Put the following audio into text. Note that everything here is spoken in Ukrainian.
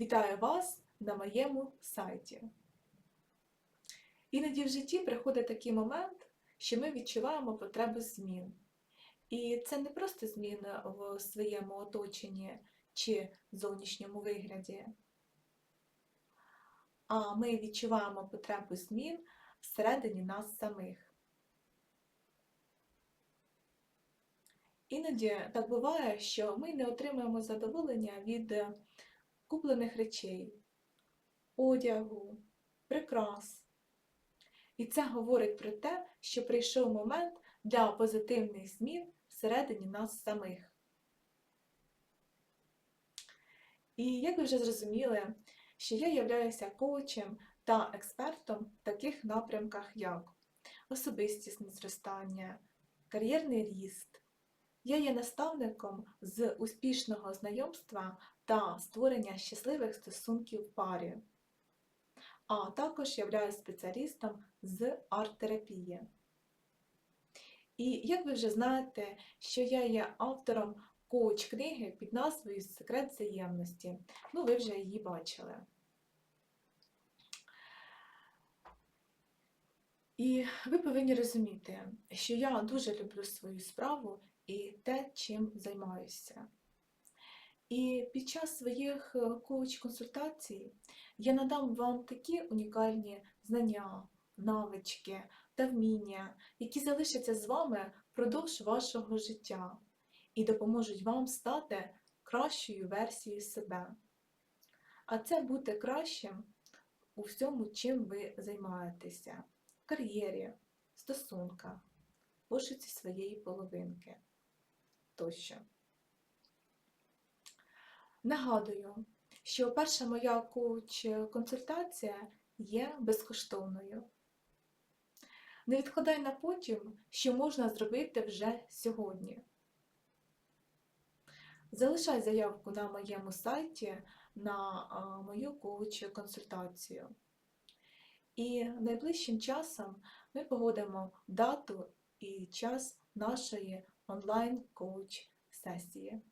Вітаю вас на моєму сайті. Іноді в житті приходить такий момент, що ми відчуваємо потребу змін. І це не просто зміни в своєму оточенні чи зовнішньому вигляді, а ми відчуваємо потребу змін всередині нас самих. Іноді так буває, що ми не отримуємо задоволення від куплених речей, одягу, прикрас. І це говорить про те, що прийшов момент для позитивних змін всередині нас самих. І як ви вже зрозуміли, що я являюся коучем та експертом в таких напрямках, як особистісне зростання, кар'єрний ріст. Я є наставником з успішного знайомства та створення щасливих стосунків в парі, а також являюсь спеціалістом з арт-терапії. І як ви вже знаєте, що я є автором коуч-книги під назвою Секрет взаємності. Ну, ви вже її бачили. І ви повинні розуміти, що я дуже люблю свою справу і те, чим займаюся. І під час своїх е, коуч-консультацій я надам вам такі унікальні знання, навички та вміння, які залишаться з вами впродовж вашого життя і допоможуть вам стати кращою версією себе. А це бути кращим у всьому, чим ви займаєтеся кар'єрі, стосунках, пошуці своєї половинки тощо. Нагадую, що перша моя коуч-консультація є безкоштовною. Не відкладай на потім, що можна зробити вже сьогодні. Залишай заявку на моєму сайті на мою коуч-консультацію. І найближчим часом ми погодимо дату і час нашої онлайн коуч сесії.